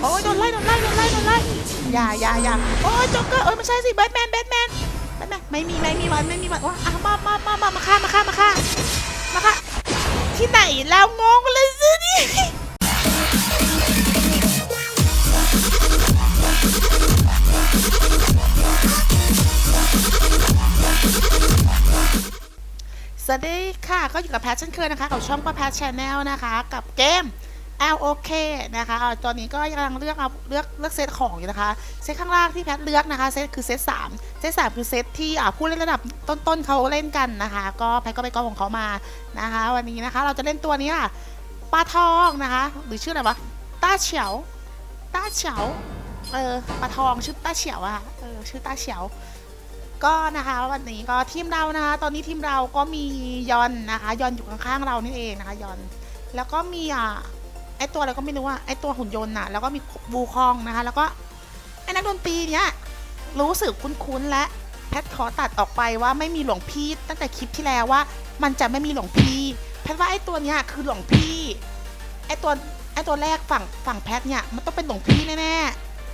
โอ้ยโดนไล่โดนไล่โดนไล่โดนไล่อย่าอย่าอย่าโอ้ยจ็อกเกอร์เอ้ยไม่ใช่สิแบทแมนแบทแมนแบทแมนไม่มีไม่มีวันไม่มีวันว่าอะมามามามามาฆ่ามาฆ่ามาฆ่ามาฆ่าที่ไหนแล้วงงเลยสินี่สวัสดีค่ะก็อยู่กับแพทเช่นเคยนะคะ กับช่องป้าแพทชาแนลนะคะ กับเกม L O K นะคะตอนนี้ก็กำลังเลือกเอาเลือกเลือกเซตของอยู่นะคะ เซตข้างล่างที่แพทเลือกนะคะเซตคือเซตสามเซตสามคือเซตที่อ่าผู้เล่นระดับต้นๆเขาเล่นกันนะคะ ก็แพทก็ไปกองของเขามานะคะ วันนี้นะคะเราจะเล่นตัวนี้ค่ะปลาทองนะคะ หรือชื่ออะไรวะต้าเฉียวต้าเฉียวเออปลาทองชื่อต้าเฉียวอะเออชื่อต้าเฉียวก็นะคะวันนี้ก็ทีมเรานะคะ ตอนนี้ทีมเราก็มียอนนะคะยอนอยู่ข้างๆเรานี่เองนะคะยอนแล้วก็มีอะ ไอตัวอะไรก็ไม่รู้อะไอตัวหุ่นยนต์น่ะแล้วก็มีบูคองนะคะ แล้วก็ไอนักดนตรีเนี้ยรู้สึกคุ้นๆและแพทขอตัดออกไปว่าไม่มีหลวงพี่ตั้งแต่คลิปที่แล้วว่า มันจะไม่มีหลวงพี่ แพทว่าไอตัวเนี้ยคือหลวงพี่ไอตัวไอตัวแรกฝั่งฝั่งแพทเนี่ยมันต้องเป็นหลวงพี่แน่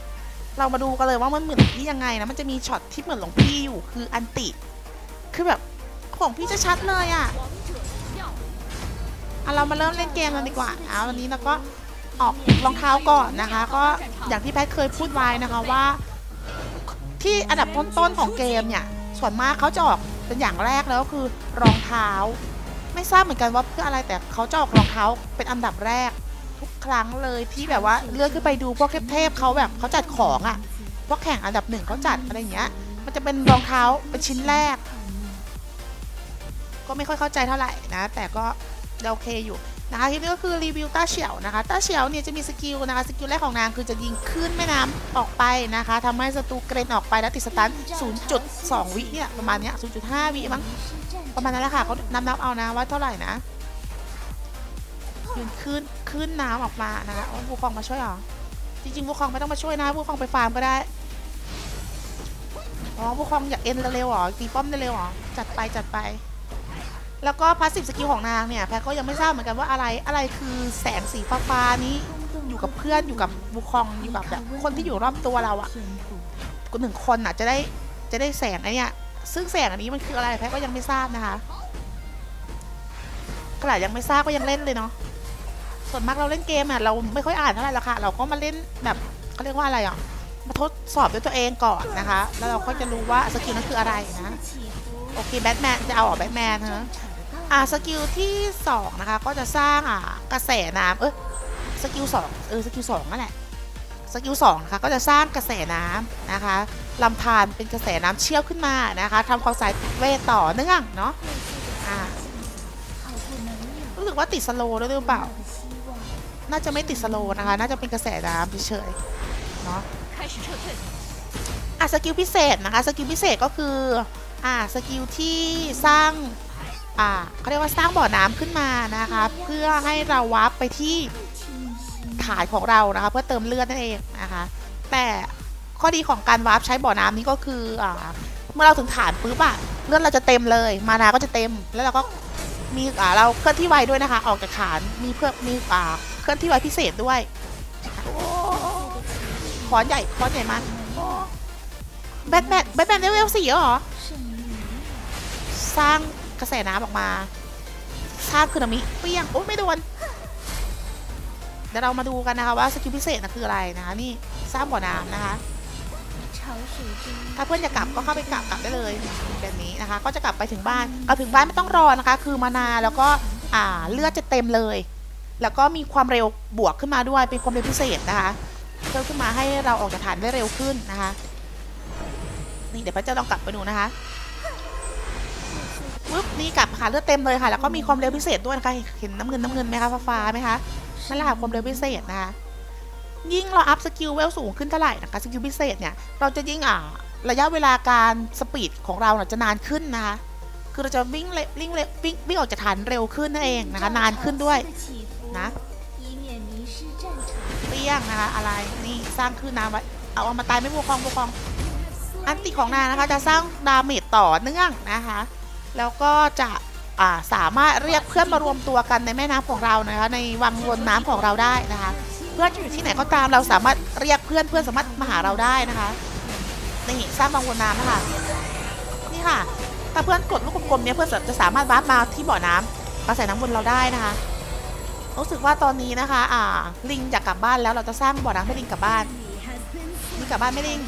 ๆเรามาดูกันเลยว่ามันเหมือนหลวงพี่ยังไงนะมันจะมีช็อตที่เหมือนหลวงพี่อยู่คืออันติ คือแบบของพี่จะชัดเลยอะ อาเรามาเริ่มเล่นเกมกันดีกว่าเอาวันนี้เราก็ออกรองเท้าก่อนนะคะ ก็อย่างที่แพทเคยพูดไว้นะคะว่า ที่อันดับต้นๆของเกมเนี่ย ส่วนมากเขาจะออกเป็นอย่างแรกแล้วก็คือรองเท้า ไม่ทราบเหมือนกันว่าเพื่ออะไรแต่เขาจะออกรองเท้าเป็นอันดับแรก ทุกครั้งเลยที่แบบว่าเลื่อนขึ้นไปดูพวกเทพๆเขาแบบเขาจัดของอะ่ะพวกแข่งอันดับหนึ่งเขาจัดอะไรอย่างเงี้ย มันจะเป็นรองเท้าเป็นชิ้นแรก ก็ไม่ค่อยเข้าใจเท่าไหร่นะ แต่ก็ โอเคอยู่นะคะทีนี้ก็คือรีวิวต้าเฉียวนะคะต้าเฉียวเนี่ยจะมีสกิลนะคะสกิลแรกของนางคือจะยิงขึ้นแม่น้ำออกไปนะคะทำให้ศัตรูเกรนออกไปแล้วติดสตัน 0.2 วิเนี่ยประมาณเนี้ย 0.5 วิมั้งประมาณนั้นแหละค่ะเขานับนับเอานะว่าเท่าไหร่นะยืนขึ้นขึ้นน้ำออกมานะคะโอ้ผู้ครองมาช่วยเหรอจริงๆผู้ครองไม่ต้องมาช่วยนะผู้ครองไปฟาร์มก็ได้อ๋อผู้ครองอยากเอ็นเร็วๆเหรอตีป้อมเร็วๆเหรอจัดไปจัดไป แล้วก็พาสซีฟสกิลของนางเนี่ยแพทก็ยังไม่ทราบเหมือนกันว่าอะไรอะไรคือแสงสีฟ้าๆนี้อยู่กับเพื่อนอยู่กับบุคองอยู่กับแบบคนที่อยู่รอบตัวเราอะหนึ่งคนอะจะได้จะได้แสงไอ้เนี่ยซึ่งแสงอันนี้มันคืออะไรแพทก็ยังไม่ทราบนะคะขนาดยังไม่ทราบก็ยังเล่นเลยเนาะส่วนมากเราเล่นเกมอะเราไม่ค่อยอ่านเท่าไหร่หรอกค่ะ เราก็มาเล่นแบบเขาเรียกว่าอะไรอะมาทดสอบด้วยตัวเองก่อนนะคะ แล้วเราก็จะรู้ว่าสกิลนั้นคืออะไรนะโอเคแบทแมนจะเอาออกแบทแมนฮะ อ่าสกิลที่สองนะคะ ก็จะสร้างอ่ากระแสน้ำเออสกิลสองเออสกิลสองนั่นแหละสกิลสองนะคะก็จะสร้างกระแสน้ำนะคะลำธารเป็นกระแสน้ำเชี่ยวขึ้นมานะคะทำความสายเวทต่อเนื่องเนาะอ่ารู้สึกว่าติดสโลด้วยหรือเปล่า น่าจะไม่ติดสโลนะคะ น่าจะเป็นกระแสน้ำเฉยๆเนาะอะสกิลพิเศษนะคะ สกิลพิเศษก็คืออ่าสกิลที่สร้าง อ่าเขาเรียกว่าสร้างบ่อน้ำขึ้นมานะคะ เพื่อให้เราวาร์ปไปที่ฐานของเรานะคะเพื่อเติมเลือดนั่นเองนะคะ แต่ข้อดีของการวาร์ปใช้บ่อน้ำนี้ก็คืออ่าเมื่อเราถึงฐานปุ๊บอะเลือดเราจะเต็มเลย มานาก็จะเต็มแล้วเราก็มีอ่าเราเคลื่อนที่ไวด้วยนะคะ ออกจากฐานมีเพื่อมีอ่าเคลื่อนที่ไวพิเศษด้วยโอ้อนใหญ่ขอนใหญ่มากแบทแมนแบทแมนเลเวลสี่แล้วเหรอ สร้าง กระแสน้ำออกมาสร้างคือนามิเปี้ยงโอ้ไม่โดนเดี๋ยวเรามาดูกันนะคะว่าสกิลพิเศษนะคืออะไรนะคะนี่สร้างบ่อน้ำนะคะถ้าเพื่อนจะกลับก็เข้าไปกลับกลับได้เลยแบบนี้นะคะ ก็จะกลับไปถึงบ้านเอาถึงบ้านไม่ต้องรอนะคะ คือมานาแล้วก็อ่าเลือดจะเต็มเลย แล้วก็มีความเร็วบวกขึ้นมาด้วยเป็นความเร็วพิเศษนะคะเพิ่มขึ้นมาให้เราออกจากฐานได้เร็วขึ้นนะคะ นี่เดี๋ยวพระเจ้าลองกลับไปดูนะคะ ปุ๊บนี่กลับค่ะเลือดเต็มเลยค่ะ แล้วก็มีความเร็วพิเศษด้วยนะคะเห็นน้ำเงินน้ำเงินไหมคะฟ้าฟ้าๆไหมคะนั่นแหละค่ะความเร็วพิเศษนะคะยิ่งเราอัพสกิลเวลสูงขึ้นเท่าไหร่นะคะสกิลพิเศษเนี่ยเราจะยิ่งอ่าระยะเวลาการสปีดของเราเนี่ยจะนานขึ้นนะคะคือเราจะวิ่งเร็ววิ่งเร็ววิ่งวิ่งออกจากฐานเร็วขึ้นนั่นเองนะคะนานขึ้นด้วยนะเปรี้ยงนะคะอะไรนี่สร้างขึ้นน้ำไว้เอาเอามาตายไม่บวกคองบวกคองอันติของนางนะคะจะสร้างดาเมจต่อเนื่องนะคะ แล้วก็จะาสามารถเรียกเพื่อนมารวมตัวกันในแม่น้ำของเรานะคะในวังวนน้ำของเราได้นะคะ เพื่อนจะอยู่ที่ไหนก็ตามเราสามารถเรียกเพื่อนเพื่อนสามารถมาหาเราได้นะคะนี่สร้างบางวนน้ำนะคะนี่ค่ะถ้าเพื่อนกดลูกกลมๆเนี้ยเพื่อนจะสามารถวาร์ปมาที่บ่อน้ำมาใส่น้ำวนเราได้นะคะรู้สึกว่าตอนนี้นะคะ อ่า ลิงอยากกลับบ้านแล้วเราจะสร้างบ่อน้ำให้ลิงกลับบ้านลิงกลับบ้านไม่ลิง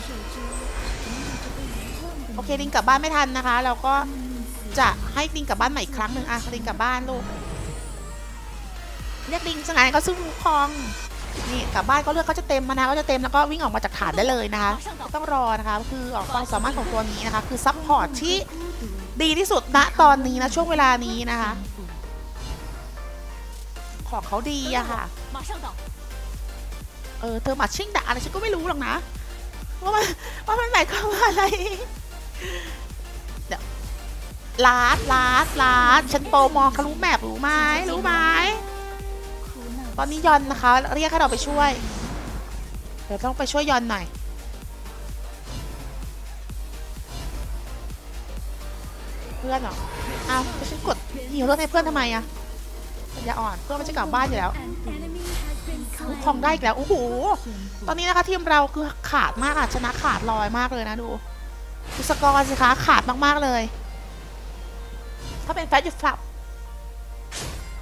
โอเคลิงกลับบ้านไม่ทันนะคะ เราก็ จะให้ลิงกลับบ้านใหม่อีกครั้งหนึ่งอะลิงกลับบ้านลูกเรียกลิงสงานก็สู้คองนี่กลับบ้านก็เลือดเขาจะเต็มมานะก็จะเต็มแล้วก็วิ่งออกมาจากฐานได้เลยนะคะต้องรอนะคะคือออกความสามารถของตัวนี้นะคะ คือซัพพอร์ตที่ดีที่สุดณตอนนี้นะช่วงเวลานี้นะคะ ของเขาดีอะค่ะเออเธอมาชิ่งด่าอะไรฉันก็ไม่รู้หรอกนะว่ามันว่ามันหมายความว่าอะไร ลาดลาดลาดฉันโปรมองเขารู้แมปรู้ไหมรู้ไหมตอนนี้ยอนนะคะ เรียกให้เราไปช่วย เดี๋ยวต้องไปช่วยยอนหน่อยเพื่อนเหรออ้าวแล้วฉันกดหิวรถให้เพื่อนทำไมอะปัญญาอ่อนเพื่อนมันจะกลับบ้านอยู่แล้วอุ๊ยคลองได้อีกแล้วโอ้โหตอนนี้นะคะทีมเราคือขาดมากอะชนะขาดลอยมากเลยนะดูดูสกอร์สิคะขาดมากๆเลย ถ้าเป็นแพ้อยู่ฝั่ง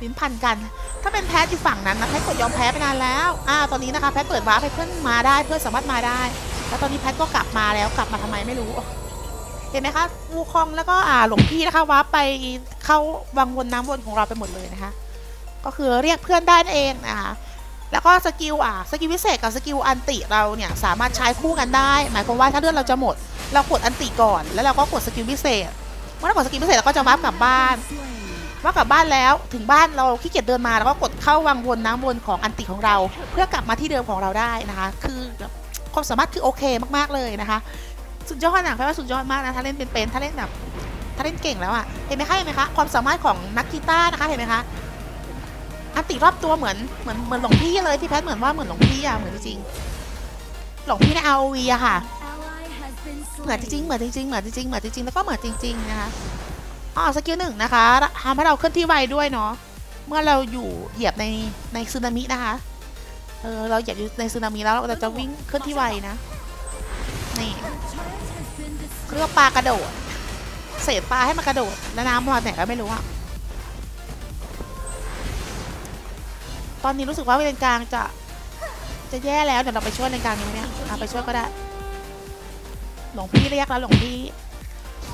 ลิ้นพันกัน ถ้าเป็นแพ้อยู่ฝั่งนั้นนะแพทกดยอมแพ้ไปนานแล้วอ่าตอนนี้นะคะแพทเปิดวาร์ปให้เพื่อนมาได้เพื่อนสามารถมาได้ แล้วตอนนี้แพทก็กลับมาแล้วกลับมาทำไมไม่รู้เห็นไหมคะวูคองแล้วก็อ่าหลงพี่นะคะวาร์ปไปเข้าวังวนน้ำวนของเราไปหมดเลยนะคะ ก็คือเรียกเพื่อนได้นั่นเองนะคะแล้วก็สกิลอะสกิลพิเศษกับสกิลอันติเราเนี่ยสามารถใช้คู่กันได้ หมายความว่าถ้าเลือดเราจะหมด เรากดอันติก่อน แล้วเราก็กดสกิลพิเศษ เมื่อเรากดสกิลพิเศษเราก็จะวาร์ปกลับบ้านวากลับบ้านแล้วถึงบ้านเราขี้เกียจเดินมาแล้วก็กดเข้าวังวนน้ำวนของอันติของเรา เพื่อกลับมาที่เดิมของเราได้นะคะ คือความสามารถคือโอเคมากๆเลยนะคะ สุดยอดหนังแปลว่าสุดยอดมากนะถ้าเล่นเป็นๆถ้าเล่นแบบถ้าเล่นเก่งแล้วอะเห็นไหมคะเห็นไหมคะความสามารถของนักกีตาร์นะคะเห็นไหมคะอันติรอบตัวเหมือนเหมือนเหมือนหลวงพี่เลยที่แพทเหมือนว่าเหมือนหลวงพี่อะเหมือนจริงๆหลวงพี่ใน ROV อะค่ะ เหมือนจริงๆเหมือนจริงๆเหมือนจริงๆเหมือนจริงๆแล้วก็เหมือนจริง ๆ นะคะอ๋อสกิลหนึ่งนะคะทำให้เราเคลื่อนที่ไวด้วยเนาะเมื่อเราอยู่เหยียบในในสึนามินะคะเออเราเหยียบอยู่ในสึนามิแล้วเราจะวิ่งเคลื่อนที่ไวนะนี่เรียกว่าปลากระโดดเศษปลาให้มันกระโดดแล้วน้ำมาไหนก็ไม่รู้อะตอนนี้รู้สึกว่าเลนกลางจะจะแย่แล้วเดี๋ยวเราไปช่วยเลนกลางนี้ไหมเนี่ยอะไปช่วยก็ได้ หลวงพี่เรียกแล้วหลวงพี่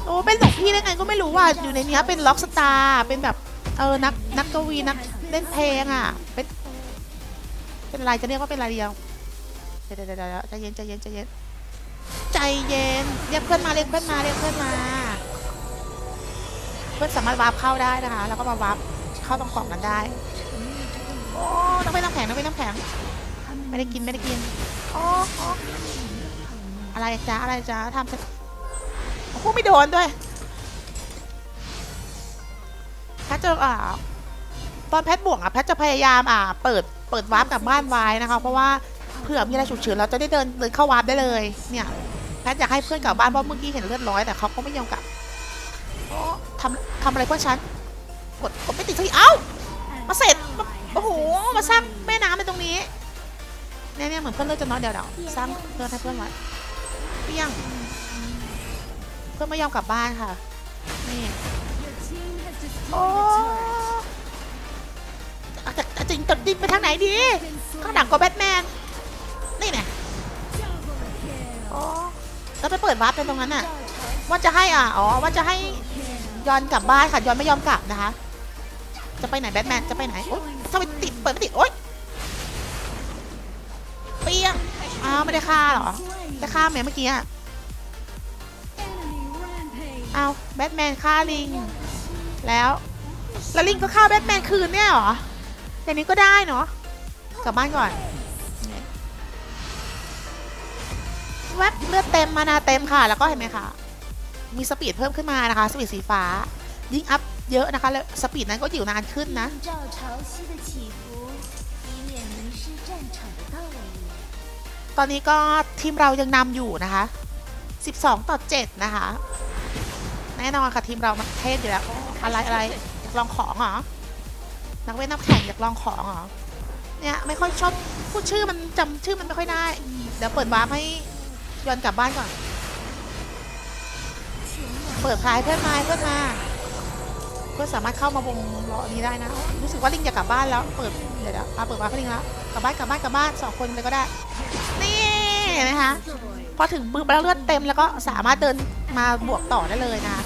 โอ้เป็นหลวงพี่ได้ไงก็ไม่รู้ว่าอยู่ในเนี้ยเป็นล็อกสตาร์เป็นแบบเออนักนักกวีนักเล่นเพลงอะ เป็น เป็นอะไรจะเรียกว่าเป็นอะไรเดียวเดี๋ยวเดี๋ยวใจเย็นใจเย็นใจเย็นใจเย็นเรียกเพื่อนมาเรียกเพื่อนมาเรียกเพื่อนมา เพื่อนสามารถวาร์ปเข้าได้นะคะ แล้วก็มาวาร์ปเข้าตรงกล่องนั้นได้โอ้ต้องไปน้ำแข็งต้องไปน้ำแข็งไม่ได้กินไม่ได้กินโอ้ อะไรจ้าอะไรจ้าทำจะโอ้โหไม่โดนด้วยแพทจะอ่าตอนแพทบวกอะแพทจะพยายามอ่า เปิดเปิดวาร์ปกลับบ้านไว้นะคะเพราะว่าเผื่อมีอะไรฉุกเฉินเราจะได้เดินเดินเข้าวาร์ปได้เลย เนี่ยแพทอยากให้เพื่อนกลับบ้านเพราะเมื่อกี้เห็นเลือดร้อยแต่เขาก็ไม่ยอมกลับทำทำอะไรเพื่อนฉันกดกดไม่ติดสักทีเอ้ามาเสร็จโอ้โหมาสร้างแม่น้ำในตรงนี้เนี่ยเนี่ยเหมือนเพื่อนเลือดจะน้อยเดี๋ยวเดี๋ยวสร้างเลือดให้เพื่อนไว้ เปี้ยง เพื่อนไม่ยอมกลับบ้านค่ะ นี่โอ้เอาจะจะจริงตดดินไปทางไหนดี ข้างหลังก็แบทแมน นี่เนี่ยโอ้แล้วไปเปิดวาร์ปเป็นตรงนั้นน่ะ ว่าจะให้อะ อ๋อ ว่าจะให้ยอนกลับบ้านค่ะยอนไม่ยอมกลับนะคะ จะไปไหนแบทแมน จะไปไหน โอ๊ยทำไมติด เปิดไม่ติด โอ๊ยเปี้ยง อ้าว ไม่ได้ฆ่าเหรอ ได้ฆ่าไหมเมื่อกี้อะอ้าแบทแมนฆ่าลิง แล้วแล้วลิงก็ฆ่าแบทแมนคืนเนี่ยหรออย่างนี้ก็ได้เนาะกลับบ้านก่อนแวบเลือดเต็มมานาเต็มค่ะ แล้วก็เห็นไหมคะมีสปีดเพิ่มขึ้นมานะคะสปีดสีฟ้า ยิ่งอัพเยอะนะคะแล้วสปีดนั้นก็อยู่นานขึ้นนะ ตอนนี้ก็ทีมเรายังนำอยู่นะคะ 12 ต่อ 7 นะคะ แน่นอนค่ะทีมเรามันเทพอยู่แล้ว อะไรอะไรอยากลองของเหรอ นักเว้นนักแข่งอยากลองของเหรอ เนี่ยไม่ค่อยชอบพูดชื่อมันจำชื่อมันไม่ค่อยได้ เดี๋ยวเปิดวาร์ปให้ยอนกลับบ้านก่อน เปิดพายเพื่อนมาเพื่อนมา เพื่อนสามารถเข้ามาวงรอนี้ได้นะ รู้สึกว่าลิงจะกกลับบ้านแล้ว เปิด ดี๋ยวเดี๋ยวเปิดวาร์ปลิงแล้วกลับบ้านกลับบ้านกลับบ้านสองคนเลยก็ได้ นี่เห็นไหมคะพอถึงมือแล้วเลือดเต็มแล้วก็สามารถเดินมาบวกต่อได้เลยนะ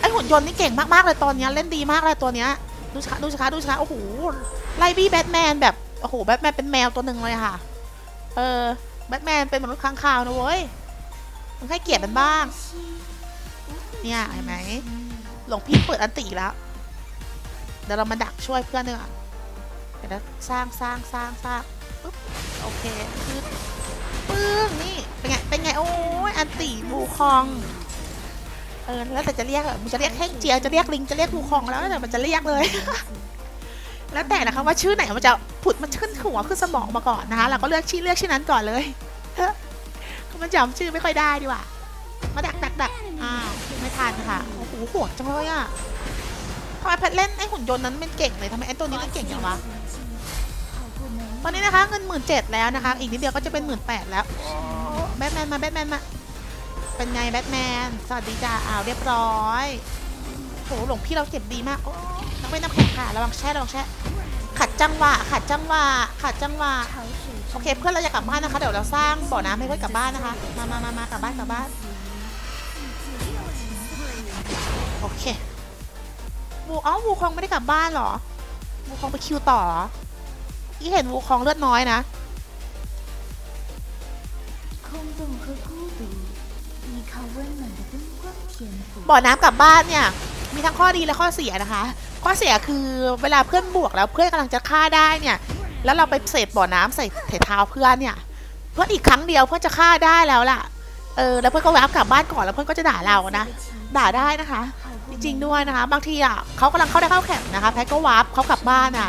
ไอหุ่นยนต์นี่เก่งมากๆเลยตอนนี้เล่นดีมากเลยตัวเนี้ยดูสิคะดูสิคะดูสิคะโอ้โหไล่บี้แบทแมนแบบโอ้โหแบทแมนเป็นแมวตัวหนึ่งเลยค่ะ เออแบทแมนเป็นมนุษย์ค้างคาวนะเว้ยมึงให้เกียรติมันบ้าง เนี่ยเห็นไหมหลวงพี่เปิดอันติอีแล้ว เดี๋ยวเรามาดักช่วยเพื่อนดีกว่า เดี๋ยวสร้างสร้างสร้างสร้างปึ๊บโอเคปึ๊บปื้มนี่เป็นไงเป็นไงโอ้ยอันตีบูคองเออแล้วแต่จะเรียกมันจะเรียกแห้งเจียวจะเรียกลิงจะเรียกบูคองแล้วแต่มันจะเรียกเลย แล้วแต่นะคะว่าชื่อไหนมันจะผุดมันขึ้นหัวขึ้นสมองมาก่อนนะคะเราก็เลือกชื่อเลือกชื่อนั้นก่อนเลยเขามันจำชื่อไม่ค่อยได้ดีกว่ามาดักดักดักอ่าไม่ทันค่ะโอ้โหโหดจังเลยอะทำไมแพทเล่นไอหุ่นยนต์นั้นมันเก่งเลยทำไมไอตัวนี้มันเก่งอย่างวะ ตอนนี้นะคะเงินหมื่นเจ็ดแล้วนะคะ อีกนิดเดียวก็จะเป็นหมื่นแปดแล้วแบทแมนมาแบทแมนมา เป็นไงแบทแมน สวัสดีจ้าอ้าวเรียบร้อยโหหลวงพี่เราเจ็บดีมากโอ้น้องเป็นน้ำแข็งค่ะระวังแช่ระวังแช่ขัดจังหวะขัดจังหวะขัดจังหวะโอเคเพื่อนเราจะกลับบ้านนะคะเดี๋ยวเราสร้างบ่อน้ำให้เพื่อนกลับบ้านนะคะ มามามามากลับบ้านกลับบ้านโอเควูอ้าวูคงไม่ได้กลับบ้านหรอวูคงไปคิวต่อเหรอ ที่เห็นวูคองเลือดน้อยนะบ่อน้ำกลับบ้านเนี่ย มีทั้งข้อดีและข้อเสียนะคะ ข้อเสียคือเวลาเพื่อนบวกแล้วเพื่อนกำลังจะฆ่าได้เนี่ย แล้วเราไปเสพบ่อน้ำใส่เท้าเพื่อนเนี่ย เพื่อนอีกครั้งเดียวเพื่อนจะฆ่าได้แล้วล่ะ เออแล้วเพื่อนก็แวบกลับบ้านก่อนแล้วเพื่อนก็จะด่าเรานะ ด่าได้นะคะ จริงๆด้วยนะคะ บางทีอะเขากำลังเข้าได้เข้าแข่งนะคะ แพทก็วาร์ปเขากลับบ้านอะ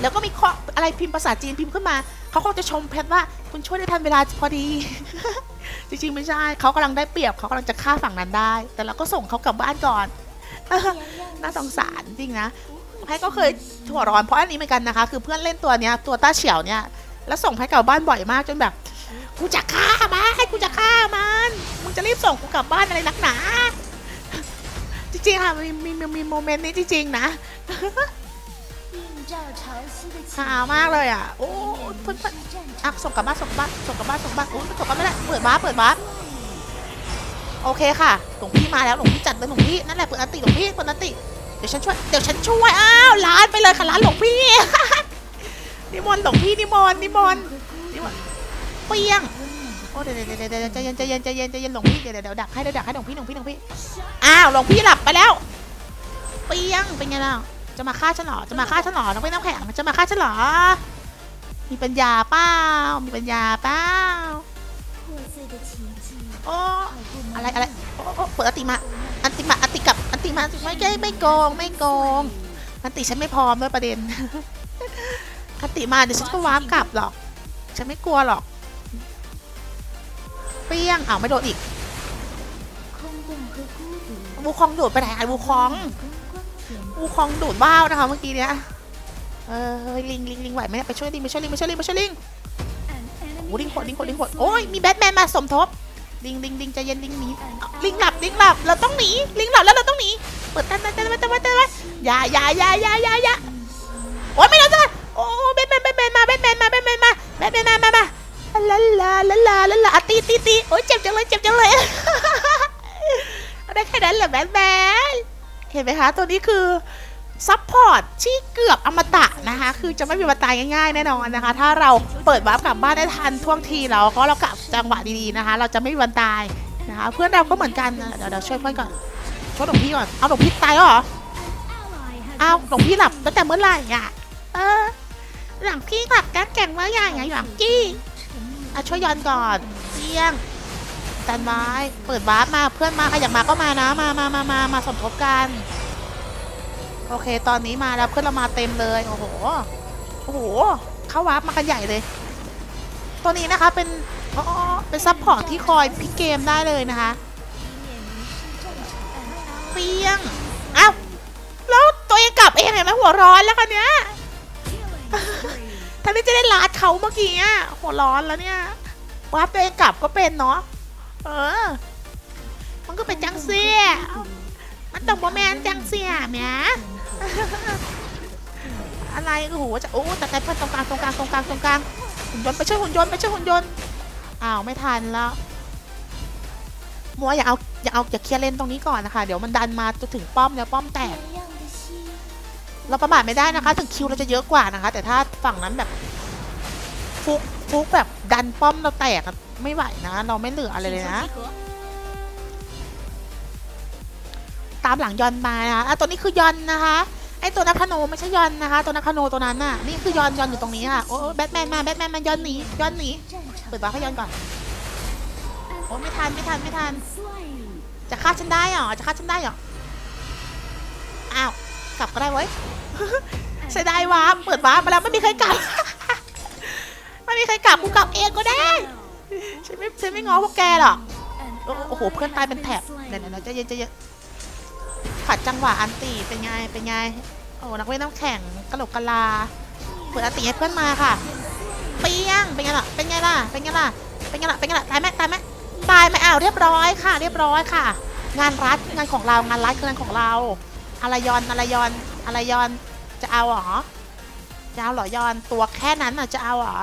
แล้วก็มีเข้ออะไรพิมพ์ภาษาจีนพิมพ์ขึ้นมาเขาก็จะชมแพทว่าคุณช่วยได้ทันเวลาพอดี จริงๆไม่ใช่เขากำลังได้เปรียบเขากำลังจะฆ่าฝั่งนั้นได้ แต่เราก็ส่งเขากลับบ้านก่อนน่าสงสารจริงนะแพทก็เคยหัวร้อนเพราะอันนี้เหมือนกันนะคะ คือเพื่อนเล่นตัวเนี้ยตัวต้าเฉียวเนี่ยแล้วส่งแพทกลับบ้านบ่อยมากจนแบบกูจะฆ่ามันให้กูจะฆ่ามันมึงจะรีบส่งกูกลับบ้านอะไรนักหนาจริงๆค่ะมีมีมีโมเมนต์นี้จริงๆนะ หามากเลยอะ โอ้เพื่อนอะส่งกลับบ้านส่งกบ้านส่งกลับบ้านส่งบ้านโอ้ส่งกลับไม่ได้เปิดบ้าเปิดบ้าโอเคค่ะ หลวงพี่มาแล้ว หลวงพี่จัดเลยหลวงพี่ นั่นแหละเปิดอันติ หลวงพี่เปิดอันติ เดี๋ยวฉันช่วย เดี๋ยวฉันช่วย อ้าวร้านไปเลยค่ะร้านหลวงพี่ นิมนต์หลวงพี่ นิมนต์ นิมนต์ นิมนต์ เปียงโอ้เดี๋ยวเดี๋ยวเดี๋ยวใจเย็นใจเย็นใจเย็นใจเย็นหลวงพี่ เดี๋ยวเดี๋ยวดักให้เดี๋ยวดักให้หลวงพี่หลวงพี่หลวงพี่ อ้าวหลวงพี่หลับไปแล้ว เปียงเป็นไงล่ะ จะมาฆ่าฉันหรอ จะมาฆ่าฉันหรอน้องไปน้ำแข็งจะมาฆ่าฉันหรอ มีปัญญาเป้ามีปัญญาเป้าโอ้อะไรอะไรโอ้เปิดอติมา อันติมาอันติกับอันติมาไม่ใช่ไม่โกงไม่โกง อันติฉันไม่พร้อมด้วยประเด็นอันติมาเดี๋ยวฉันก็วามกลับหรอก ฉันไม่กลัวหรอก เปี้ยงอ้าวไม่โดนอีกบูคองโดดไปไหนไอ้บูคอง อูคองดูดว้าวนะคะเมื่อกี้เนี้ยเออลิงลิงลิงไหวไหมไปช่วยลิงไปช่วยลิงไปช่วยลิงไปช่วยลิงโอ้ลิงหดลิงหดลิงหดโอ้ยมีแบทแมนมาสมทบลิงลิงลิงใจเย็นลิงหนีลิงหลับลิงหลับเราต้องหนีลิงหลับแล้วเราต้องหนีเปิดตันตันตันตันตันตันอย่าอย่าอย่าอย่าอย่าอย่าโอ้ยไม่เราจะโอ้แบทแมนแบทแมนมาแบทแมนมาแบทแมนมาแบทแมนมามามาลาลาลาลาลาลาตีตีตีโอ้ยเจ็บจังเลยเจ็บจังเลยได้แค่นั้นเหรอแบทแมน เห็นไหมคะ ตัวนี้คือซัพพอร์ตที่เกือบอมตะนะคะ คือจะไม่มีวันตายง่ายๆ แน่นอนนะคะ ถ้าเราเปิดวาร์ปกลับบ้านได้ทันท่วงทีเราก็เรากลับจังหวะดีๆนะคะ เราจะไม่มีวันตายนะคะ เพื่อนเราก็เหมือนกันเดี๋ยวเดี๋ยวช่วยเพื่อนก่อนช่วยหลวงพี่ก่อนเอาหลวงพี่ตายเหรอเอาหลวงพี่หลับตั้งแต่เมื่อไหร่อะเออหลังพี่กลับกันแก่งเมื่อไหร่ไงหลังกี้อะช่วยย้อนก่อนเที่ยง ตันไว้เปิดวาร์ปมาเพื่อนมาใครอยากมาก็มานะมามามามามาสมทบกัน โอเค ตอนนี้มาแล้วเพื่อนเรามาเต็มเลยโอ้โหโอ้โหเข้าวาร์ปมากันใหญ่เลย ตัวนี้นะคะเป็นอ๋อเป็นซัพพอร์ตที่คอยพิกเกมได้เลยนะคะเปียงเอ้าแล้วตัวเองกลับเองเห็นไหมหัวร้อนแล้วคันเนี้ยททั้งที่จะได้ลาดเขาเมื่อกี้หัวร้อนแล้วเนี่ยวับตัวเองกลับก็เป็นเนาะ เออ มันก็เป็นจังเสียมันต้องบ่แมนจังเสียแหมอะไรโอ้โหจะโอ้แต่แต่เพื่อนตรงกลางตรงกลางตรงกลางตรงกลางหุ่นยนต์ไปช่วยหุ่นยนต์ไปช่วยหุ่นยนต์อ้าวไม่ทันแล้วมัวอย่าเอาอย่าเอาอย่าเคลียร์เลนตรงนี้ก่อนนะคะ เดี๋ยวมันดันมาจนถึงป้อมแล้วป้อมแตกเราประมาทไม่ได้นะคะ ถึงคิวเราจะเยอะกว่านะคะ แต่ถ้าฝั่งนั้นแบบฟุกฟุกแบบดันป้อมเราแตก ไม่ไหวนะ เราไม่เหลืออะไรเลยนะ ตามหลังยอนมานะอะตัวนี้คือยอนนะคะ ไอตัวนักขโนไม่ใช่ยอนนะคะ ตัวนักขโนตัวนั้นน่ะ นี่คือยอนยอนอยู่ตรงนี้ค่ะ โอ้แบทแมนมาแบทแมนมายอนหนียอนหนีเปิดบ้าให้ยอนก่อน โอ้ไม่ทันไม่ทันไม่ทัน จะฆ่าฉันได้เหรอ จะฆ่าฉันได้เหรอ อ้าว กลับก็ได้ไว้ใช้ได้วะเปิดบ้าร์ปมาแล้วไม่มีใครกลับ ไม่มีใครกลับกูกลับเองก็ได้ ฉันไม่ฉันไม่ง้อพวกแกหรอกโอ้โหเพื่อนตายเป็นแถบเดี๋ยวเดี๋ยวจะเย็นใจเย็นขัดจังหวะอันตีเป็นไงเป็นไงโอ้นักเว้นน้ำแข็งกระโหลกกะลาเปิดอันตีให้เพื่อนมาค่ะเปียงเป็นไงล่ะเป็นไงล่ะเป็นไงล่ะเป็นไงล่ะเป็นไงล่ะตายไหมตายไหมตายไหมอ้าวเรียบร้อยค่ะ เรียบร้อยค่ะ งานรัดงานของเรางานรัดคืองานของเราอะไรยอนอะไรยอนอะไรยอนจะเอาเหรอจะเอาหรอยอนตัวแค่นั้นน่ะจะเอาเหรอ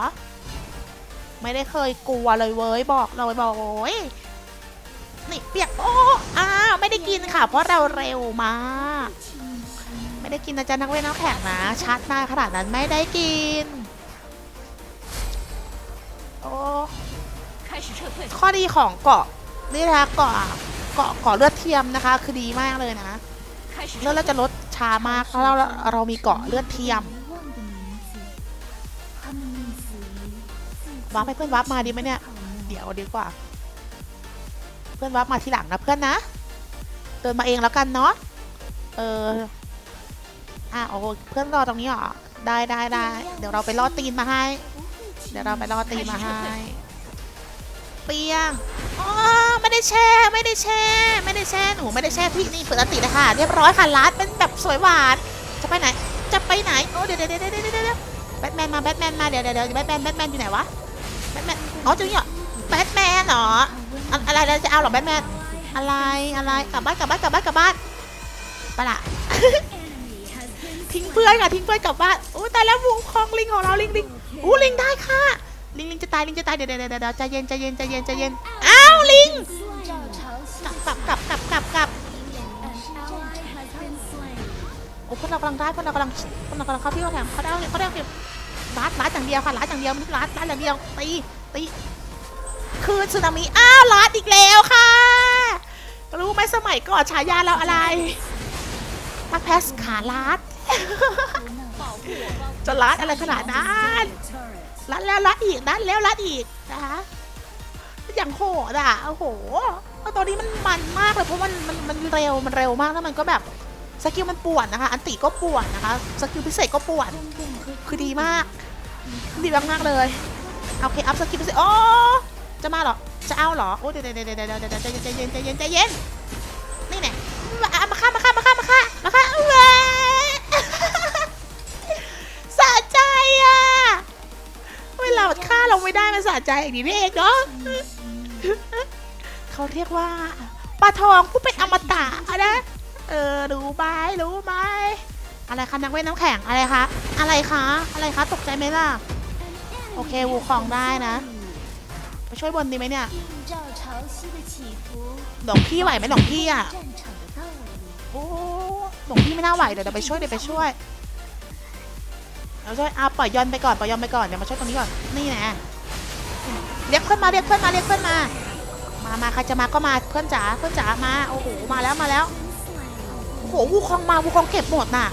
ไม่ได้เคยกลัวเลยเว้ยบอกเลยบอกโอ้ยนี่เปียกโอ้อ้าไม่ได้กินค่ะ เพราะเราเร็วมากไม่ได้กินอาจารย์นักเวทน้ำแข็งนะชาร์จหน้าขนาดนั้นไม่ได้กินโอ้ข้อดีของเกาะนี่นะคะเกาะเกาะเกาะเลือดเทียมนะคะ คือดีมากเลยนะแล้วเราจะลดช้ามากถ้าเราเรามีเกาะเลือดเทียม วาร์ปให้เพื่อนวาร์ปมาดีไหมเนี่ย เดี๋ยวดีกว่า เพื่อนวาร์ปมาทีหลังนะเพื่อนนะ เดินมาเองแล้วกันเนาะ เออ อะโอ้เพื่อนรอตรงนี้เหรอ ได้ได้ได้เดี๋ยวเราไปรอตีนมาให้ เดี๋ยวเราไปรอตีนมาให้ เปียง อ๋อ ไม่ได้แช่ ไม่ได้แช่ ไม่ได้แช่หนูไม่ได้แช่พี่นี่ปกติเลยค่ะ เรียบร้อยค่ะร้ดเป็นแบบสวยหวาน จะไปไหน จะไปไหน โอ้เดี๋ยวเดี๋ยวเดี๋ยวเดี๋ยวแบทแมนมาแบทแมนมาเดี๋ยวเดี๋ยวแบทแมนแบทแมนอยู่ไหนวะ แบทแมนอ๋อจริงเหรอแบทแมนเหรออะอะไรจะเอาเหรอแบทแมนอะไรอะไรกลับบ้านกลับบ้านกลับบ้านกลับบ้านไปละทิ้งเพื่อนค่ะทิ้งเพื่อนกลับบ้านโอ้ตายแล้ววงคองลิงของเราลิงลิงอู้ลิงได้ค่ะลิงลิงจะตายลิงจะตายเดี๋ยวเดี๋ยวเดี๋ยวเดี๋ยวใจเย็นใจเย็นใจเย็นใจเย็นอ้าวลิงกลับกลับกลับกลับกลับกลับโอ้พวกเรากำลังได้พวกเรากำลังพวกเรากำลังเข้าที่เข้าแถวเขาได้เขาได้เขา ลัดลัดอย่างเดียวค่ะลัดอย่างเดียวมนุษย์ลัดลัดอย่างเดียวตีตีคือสึนามิอ้าวลัดอีกแล้วค่ะ รู้ไหมสมัยก่อนฉายาเราอะไรตัาแพสขาลัดจะลัดอะไรขนาดนั้นลัดแล้วลัดอีกลัดแล้วลัดอีกนะคะอย่างโหดอะโอ้โหตอนนี้มันมันมากเลยเพราะมันมันมันเร็วมันเร็วมากแล้วมันก็แบบสกิลมันปวดนะคะ อันติก็ปวดนะคะ สกิลพิเศษก็ปวดคือดีมาก ดีมากมากๆเลยโอเคอัพสกิลพิโอ้จะมาเหรอจะเอาเหรอโอ้เดี๋ยวเดี๋ยวเดี๋ยวเดี๋ยวเดี๋ยวใจเย็นใจเย็นใจเย็นเย็นนี่แน่มามาฆ่ามาฆ่ามาฆ่ามาฆ่ามาฆ่าเว้ยสะใจอะเวลามันฆ่าเราไม่ได้มันสะใจอย่างนี้นี่เองเนาะเขาเรียกว่าปลาทองผู้เป็นอมตะนะเออรู้ไหมรู้ไหม อะไรคะนักเวทน้ำแข็งอะไรคะ อะไรคะ อะไรคะ ตกใจไหมล่ะ โอเควูของได้นะไปช่วยบนดีไหมเนี่ยหลงพี่ไหวไหมหลงพี่อะโอ้หลงพี่ไม่น่าไหวเดี๋ยวไปช่วยเดี๋ยวไปช่วยเราช่วยอาปล่อยยอนไปก่อนปล่อยยอนไปก่อนเดี๋ยวมาช่วยตรงนี้ก่อนนี่นะเรียกเพื่อนมาเรียกเพื่อนมาเรียกเพื่อนมา มามาใครจะมาก็มาเพื่อนจ๋าเพื่อนจ๋ามาโอ้โหมาแล้วมาแล้วโอ้โหวูคองมาวูคองเก็บหมดน่ะ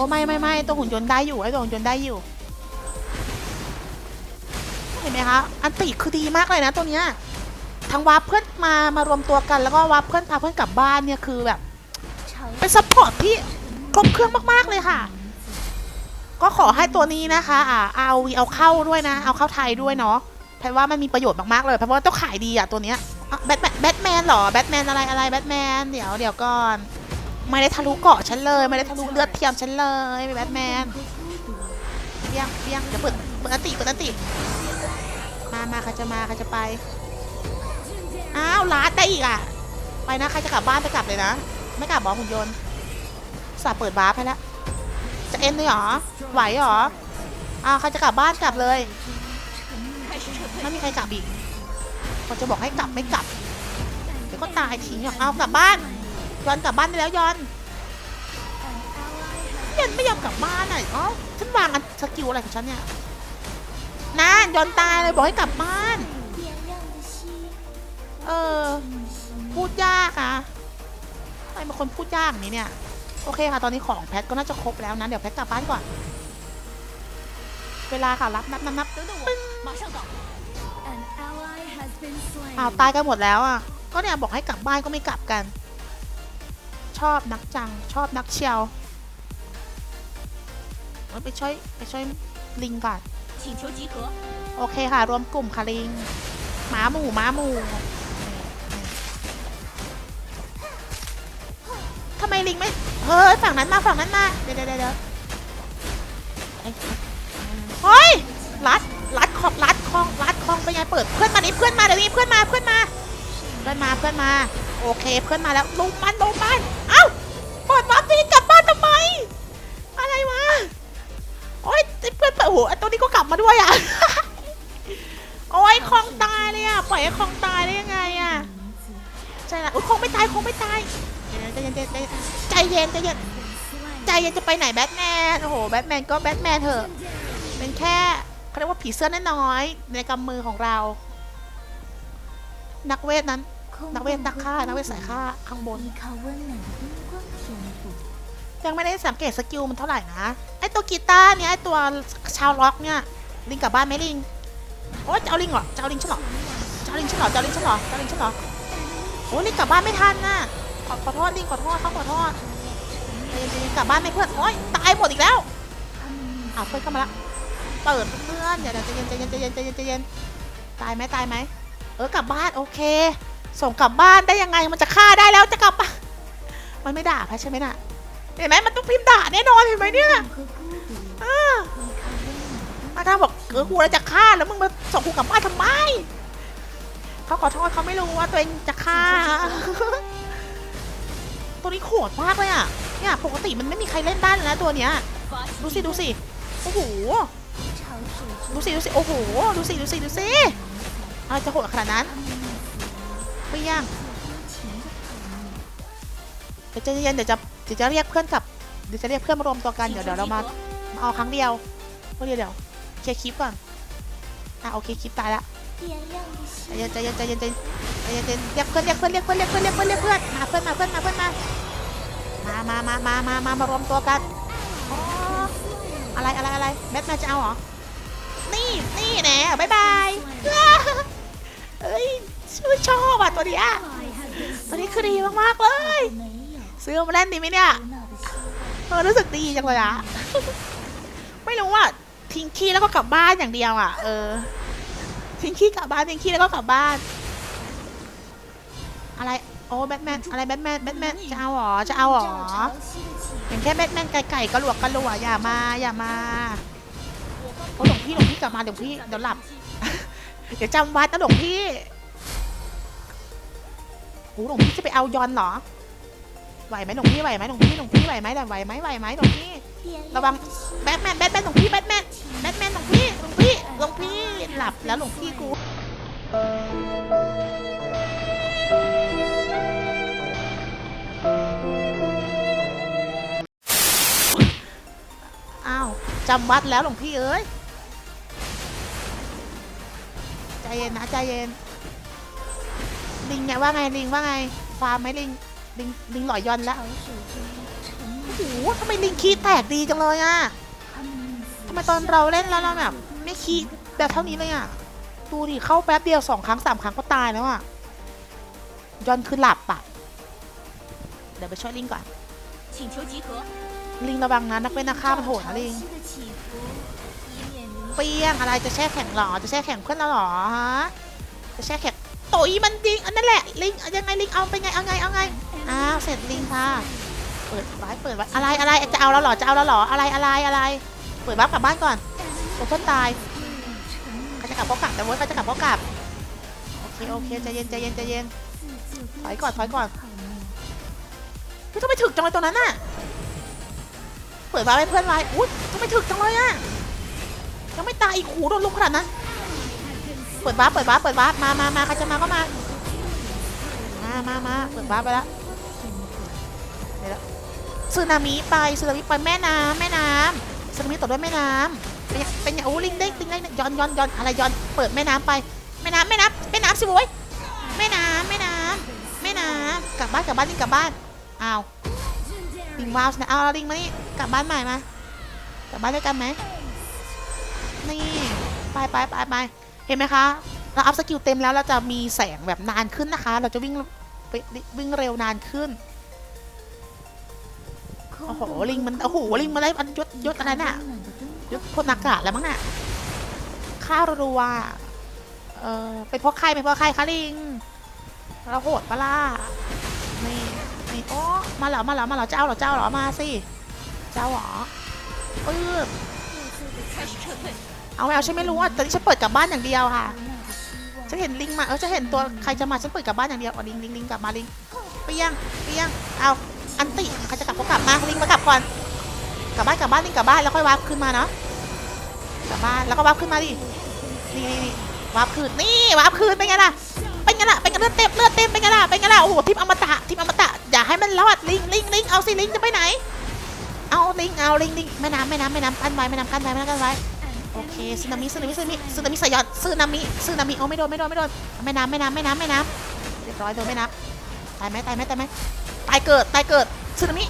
อ้ไม่ไม่ไม่ตัวหุ่นยนต์ได้อยู่ไอ้ตัวหุ่นยนต์ได้อยู่ เห็นไหมคะ อันติคือดีมากเลยนะตัวเนี้ยทั้งวาร์ปเพื่อนมามารวมตัวกันแล้วก็วาร์ปเพื่อนพาเพื่อนกลับบ้านเนี่ยคือแบบเป็นซัพพอร์ตที่ครบเครื่องมากๆเลยค่ะ ก็ขอให้ตัวนี้นะคะ อ่าเอาเอาเข้าด้วยนะ เอาเข้าไทยด้วยเนาะเพราะว่ามันมีประโยชน์มากๆเลยเพราะว่าต้องขายดีอะตัวเนี้ยแบทแมนแบทแมนเหรอแบทแมนอะไรอะไรแบทแมนเดี๋ยวเดี๋ยวก่อน ไม่ได้ทะลุเกาะฉันเลย ไม่ได้ทะลุเลือดเทียมฉันเลยแบทแมนเบี้ยงเบี้ยงเดี๋ยวเปิดเปิดอติเปิดอติมามาใครจะมาใครจะไปอ้าวลาดได้อีกอะ ไปนะใครจะกลับบ้านไปกลับเลยนะ ไม่กลับบอกหุ่นยนต์สาเปิดบาร์ไปแล้วจะเอ็นเลยหรอไหวหรออ้าวใครจะกลับบ้านกลับเลยไม่มีใครกลับอีกเขาจะบอกให้กลับไม่กลับเดี๋ยวก็ตายทีหรอกเอากลับบ้าน ยอนกลับบ้านได้แล้วยอนยอนไม่ยอมกลับบ้านไหนอ๋อฉันวางอันสกิลอะไรของฉันเนี่ยนะยอนตายเลยบอกให้กลับบ้าน เออ พูดยากอะทำไมเป็นคนพูดยากนี้เนี่ย โอเคค่ะ ตอนนี้ของแพทก็น่าจะครบแล้วนะ เดี๋ยวแพทกลับบ้านก่อน เวลาค่ะ รับนับนับนับอ้าวตายกันหมดแล้วอะ ก็เนี่ยบอกให้กลับบ้านก็ไม่กลับกัน ชอบนักจัง ชอบนักเชียวไปช่วยไปช่วยลิงก่อนโอเคค่ะ รวมกลุ่มคาริงหมาหมู่หมาหมู่ทำไมลิงไม่เฮ้ยฝั่งนั้นมาฝั่งนั้นมาเดี๋ยวเดี๋ยวเดี๋ยวเฮ้ยรัดรัดขอบรัดคลองรัดคลองไปไงเปิดเพื่อนมาดีเพื่อนมาเดี๋ยวนี้เพื่อนมาเพื่อนมา เพื่อนมาเพื่อนมา โอเคเพื่อนมาแล้วลุมมันลุมมันเอ้าปิดวาตีกลับบ้านทำไม อะไรวะโอ๊ยเพื่อนเปิดโอ้โหตัวนี้ก็กลับมาด้วยอะโอ้ยคลองตายเลยอะปล่อยให้คลองตายได้ยังไงอะใช่ละอุ้ยคงไม่ตายคงไม่ตายใจเย็นใจเย็นใจเย็นใจเย็นใจเย็นจะไปไหนแบทแมนโอ้โหแบทแมนก็แบทแมนเถอะเป็นแค่เขาเรียกว่าผีเสื้อน้อยในกำมือของเรา นักเวทนั้น นักเวทนักฆ่านักเวทสายฆ่าข้างบน ยังไม่ได้สังเกตสกิลมันเท่าไหร่นะ ไอตัวกีตาร์เนี่ยไอตัวชาวล็อกเนี่ยลิงกลับบ้านไหมลิงโอ้ยจะเอาลิงเหรอจะเอาลิงใช่เหรอจะเอาลิงใช่เหรอจะเอาลิงใช่เหรอจะเอาลิงใช่เหรอโอ้ลิงกลับบ้านไม่ทันน่ะขอขอโทษลิงขอโทษเขาขอโทษลิงกลับบ้านไม่เพื่อนโอ้ยตายหมดอีกแล้วเอาเพื่อนเข้ามาละเปิดเพื่อนอย่าเดี๋ยวใจเย็นใจเย็นใจเย็นใจเย็นใจเย็นตายไหมตายไหมเออกลับบ้านโอเค ส่งกลับบ้านได้ยังไงมันจะฆ่าได้แล้วจะกลับบ้มันไม่ด่าพะใช่ไหมน่ะ เห็นไหมมันต้องพิมพ์ด่าแน่นอนเห็นไหมเนี่ยอาจารย์บอกเกือกูจะฆ่าแล้วมึงมาส่งกูกลับบ้านทำไมเขาขอโทษเขาไม่รู้ว่าตัวเองจะฆ่า ตัวนี้โหดมากเลยอะ เนี่ยปกติมันไม่มีใครเล่นได้เลยนะตัวเนี้ย ดูสิดูสิ โอ้โห ดูสิดูสิโอ้โห ดูสิดูสิดูสิอาจจะโหดขนาดนั้นือยังเดี๋ยวจะเย็นเดี๋ยวจะเดี๋ยวจะเรียกเพื่อนกับเดี๋ยวจะเรียกเพื่อนมารวมตัวกันเดี๋ยวเดี๋ยวเรามามาเอาครั้งเดียวเดี๋ยเดี๋ยวเคลียร์คลิปก่อนอะโอเคคลิปตายละใจเย็นใจเย็นใจเย็นใจเย็นเรียกเพื่อนเรียกเพื่อนเรียกเพื่อนเรียกเพื่อนเรียกเพื่อนเรียกเพื่อนมาเพื่อนมาเพื่อนมาเพื่อนมามา มามามามามารวมตัวกันอะไรอะไรอะไรแมทแมนจะเอาเหรอ นี่นี่แน่บายบายเฮ้ย ไม่ชอบอะตัวเนี้ยตัวนี้คือดีมากๆเลย ซื้อมาเล่นดีไหมเนี่ยเออรู้สึกดีจังเลยอะไม่รู้ว่าทิ้งขี้แล้วก็กลับบ้านอย่างเดียวอะ เออ ทิ้งขี้กลับบ้านทิ้งขี้แล้วก็กลับบ้าน อะไรโอ้แบทแมนอะไรแบทแมนแบทแมนจะเอาหรอจะเอาหรออย่างแค่แบทแมนไก่ไก่กระหลวกกระหลวอย่ามาอย่ามาโอ้หลวงพี่หลวงพี่กลับมาหลวงพี่เดี๋ยวหลับ เดี๋ยวจำวัดนะหลวงพี่ กูหลวงพี่จะไปเอายอนเหรอ ไหวไหมหลวงพี่ไหวไหมหลวงพี่หลวงพี่ไหวไหมไหวไหมไหวไหมหลวงพี่ ระวังแบทแมนแบทแมนหลวงพี่แบทแมนแบทแมนหลวงพี่หลวงพี่หลวงพี่หลับแล้วหลวงพี่กูอ้าวจำวัดแล้วหลวงพี่เอ้ย ใจเย็นนะใจเย็น ลิงไงว่าไงลิงว่าไงฟาร์มไหมลิงลิงลิงหล่อยยอนแล้วโอ้โหทำไมลิงขี้แตกดีจังเลยอะทำไมตอนเราเล่นแล้วเราแบบไม่ขี้แบบเท่านี้เลยอะดูดิเข้าแป๊บเดียวสองครั้งสามครั้งก็ตายแล้วอะยอนคือหลับปะเดี๋ยวไปช่วยลิงก่อนลิงระวังนะนักเว้นนักฆ่ามันโหดนะลิงเปี้ยงอะไรจะแช่แข็งหรอจะแช่แข็งเพื่อนเราหรอฮะจะแช่แข็ง ตุยมันจริงอันนั้นแหละลิงยังไงลิงเอาไปไงเอาไงเอาไงอ้าวเสร็จลิงค่ะเปิดไว้เปิดไว้อะไรอะไรจะเอาแล้วเหรอจะเอาแล้วเหรออะไรอะไรอะไร เปิดบ้านกลับบ้านก่อน An ตัวเพื่อนตายใครจะกลับก็กลับแต่ว่าใครจะกลับก็กลับโอเคโอเคใจเย็นใจเย็นใจเย็นถอยก่อนถอยก่อนเฮ้ยทำไมถึกจังเลยตัวนั้นน่ะเปิดวาร์ปให้เพื่อนไว้อุ้ยทำไมถึกจังเลยอะยังไม่ตายอีกหูโดนลุกขนาดนั้น เปิดวาร์ปเปิดวาร์ปเปิดวาร์ปมามามาใครจะมาก็มา มามามาเปิดวาร์ปไปแล้วเดี๋ยวแล้วสึนามิไปสึนามิไปแม่น้ำแม่น้ำสึนามิต่อด้วยแม่น้ำเป็นไงเป็นไงโอ้ลิงเด้ลิงเด้ย้อนย้อนย้อนอะไรย้อนเปิดแม่น้ำไป แม่น้ำแม่น้ำแม่น้ำสิโว้ยแม่น้ำแม่น้ำแม่น้ำกลับบ้านกลับบ้านลิงกลับบ้านอ้าวลิงวาวนะเอาลิงมานี่กลับบ้านใหม่มากลับบ้านด้วยกันไหมนี่ไปไปไปไป เห็นไหมคะเราอัพสกิลเต็มแล้วเราจะมีแสงแบบนานขึ้นนะคะ เราจะวิ่งไปวิ่งเร็วนานขึ้นโอ้โหลิงมันโอ้โหลิงมาไล่อันยศยศอะไรน่ะยศพลอากาศแล้วมั้งน่ะข้าวรัวๆเออเป็นเพราะใครเป็นเพราะใครคะลิงเราโหดปะล่ะนี่นี่โอ้มาเหรอมาเหรอมาเหรอเจ้าเหรอเจ้าเหรอมาสิเจ้าเหรอปื้ม เอาไม่เอาฉันไม่รู้อะแต่ที่ฉันเปิดกลับบ้านอย่างเดียวค่ะฉันเห็นลิงมาเออฉันเห็นตัวใครจะมาฉันเปิดกลับบ้านอย่างเดียวอ๋อลิงลิงลิงกลับมาลิงเปี้ยงเปี้ยงเอาอันติใครจะกลับก็กลับมาลิงมากลับก่อนกลับบ้านกลับบ้านลิงกลับบ้านแล้วค่อยวาร์ปขึ้นมาเนาะกลับบ้านแล้วก็วาร์ปขึ้นมาดินี่นี่วาร์ปคืนนี่วาร์ปคืนเป็นไงล่ะเป็นไงล่ะเป็นไงเลือดเต็มเลือดเต็มเป็นไงล่ะเป็นไงล่ะโอ้โหทีมอมตะทีมอมตะอย่าให้มันรอดลิงลิงลิงเอาสิลิงจะไปไหน เอาลิงเอาลิงลิงแม่น้ำแม่น้ำแม่น้ำกั้นไว้แม่น้ำกั้นไว้แม่น้ำกั้นไว้ โอเคสึนามิสึนามิสึนามิสึนามิสยอนสึนามิสึนามิโอ้ไม่โดนไม่โดนไม่โดนแม่น้ำแม่น้ำแม่น้ำแม่น้ำเรียบร้อยโดนแม่น้ำตายไหมตายไหมตายไหมตายเกิดตายเกิดสึนามิ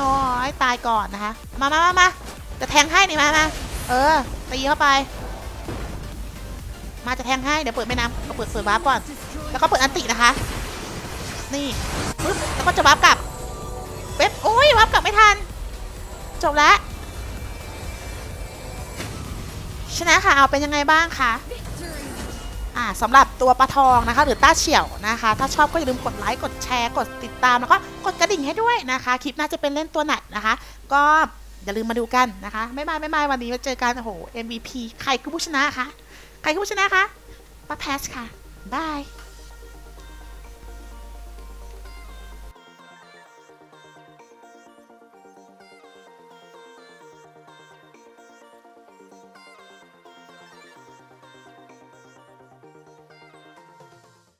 น้อยตายก่อนนะคะมามามามาจะแทงให้นี่มามาเออตีเข้าไป มาจะแทงให้เดี๋ยวเปิดแม่น้ำเปิดเปิดวาร์ปก่อนแล้วก็เปิดอันตินะคะ นี่ปึ๊บแล้วก็จะวาร์ปกลับเว็บโอ้ยวาร์ปกลับไม่ทันจบแล้ว ชนะค่ะเอาเป็นยังไงบ้างคะอ่าสำหรับตัวปลาทองนะคะ หรือต้าเฉียวนะคะ ถ้าชอบก็อย่าลืมกดไลค์กดแชร์กดติดตามแล้วก็กดกระดิ่งให้ด้วยนะคะ คลิปน่าจะเป็นเล่นตัวไหนนะคะ ก็อย่าลืมมาดูกันนะคะไม่มาไม่มาวันนี้มาเจอกันโอ้โห MVP ใครคือผู้ชนะคะ ใครคือผู้ชนะคะป้าแพสค่ะบาย